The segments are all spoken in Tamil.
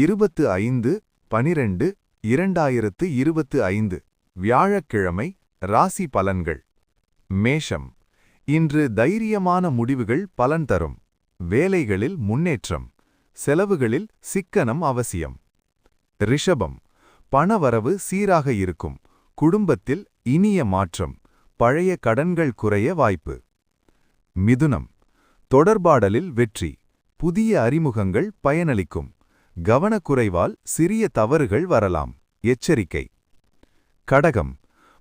இருபத்து ஐந்து பனிரெண்டு இரண்டாயிரத்து இருபத்து ஐந்து வியாழக்கிழமை ராசி பலன்கள். மேஷம். இன்று தைரியமான முடிவுகள் பலன் தரும். வேலைகளில் முன்னேற்றம். செலவுகளில் சிக்கனம் அவசியம். ரிஷபம். பணவரவு சீராக இருக்கும். குடும்பத்தில் இனிய மாற்றம். பழைய கடன்கள் குறைய வாய்ப்பு. மிதுனம். தொடர்பாடலில் வெற்றி. புதிய அறிமுகங்கள் பயனளிக்கும். கவனக்குறைவால் சிறிய தவறுகள் வரலாம். எச்சரிக்கை. கடகம்.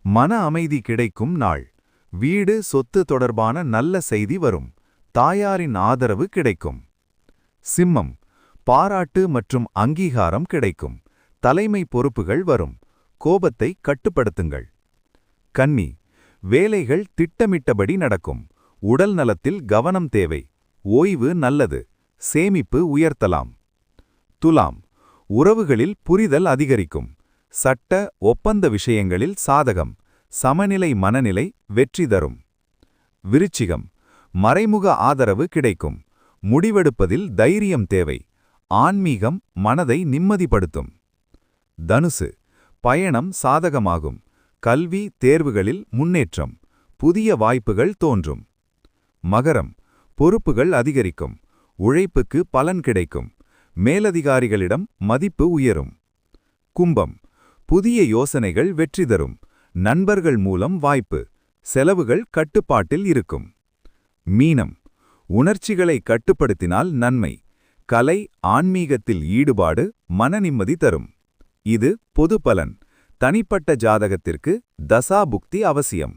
மன அமைதி கிடைக்கும் நாள். வீடு சொத்து தொடர்பான நல்ல செய்தி வரும். தாயாரின் ஆதரவு கிடைக்கும். சிம்மம். பாராட்டு மற்றும் அங்கீகாரம் கிடைக்கும். தலைமை பொறுப்புகள் வரும். கோபத்தை கட்டுப்படுத்துங்கள். கன்னி. வேலைகள் திட்டமிட்டபடி நடக்கும். உடல் நலத்தில் கவனம் தேவை. ஓய்வு நல்லது. சேமிப்பு உயர்த்தலாம். துலாம். உறவுகளில் புரிதல் அதிகரிக்கும். சட்ட ஒப்பந்த விஷயங்களில் சாதகம். சமநிலை மனநிலை வெற்றி தரும். விருச்சிகம். மறைமுக ஆதரவு கிடைக்கும். முடிவெடுப்பதில் தைரியம் தேவை. ஆன்மீகம் மனதை நிம்மதிப்படுத்தும். தனுசு. பயணம் சாதகமாகும். கல்வி தேர்வுகளில் முன்னேற்றம். புதிய வாய்ப்புகள் தோன்றும். மகரம். பொறுப்புகள் அதிகரிக்கும். உழைப்புக்கு பலன் கிடைக்கும். மேலதிகாரிகளிடம் மதிப்பு உயரும். கும்பம். புதிய யோசனைகள் வெற்றி தரும். நண்பர்கள் மூலம் வாய்ப்பு. செலவுகள் கட்டுப்பாட்டில் இருக்கும். மீனம். உணர்ச்சிகளை கட்டுப்படுத்தினால் நன்மை. கலை ஆன்மீகத்தில் ஈடுபாடு மனநிம்மதி தரும். இது பொது பலன். தனிப்பட்ட ஜாதகத்திற்கு தசாபுக்தி அவசியம்.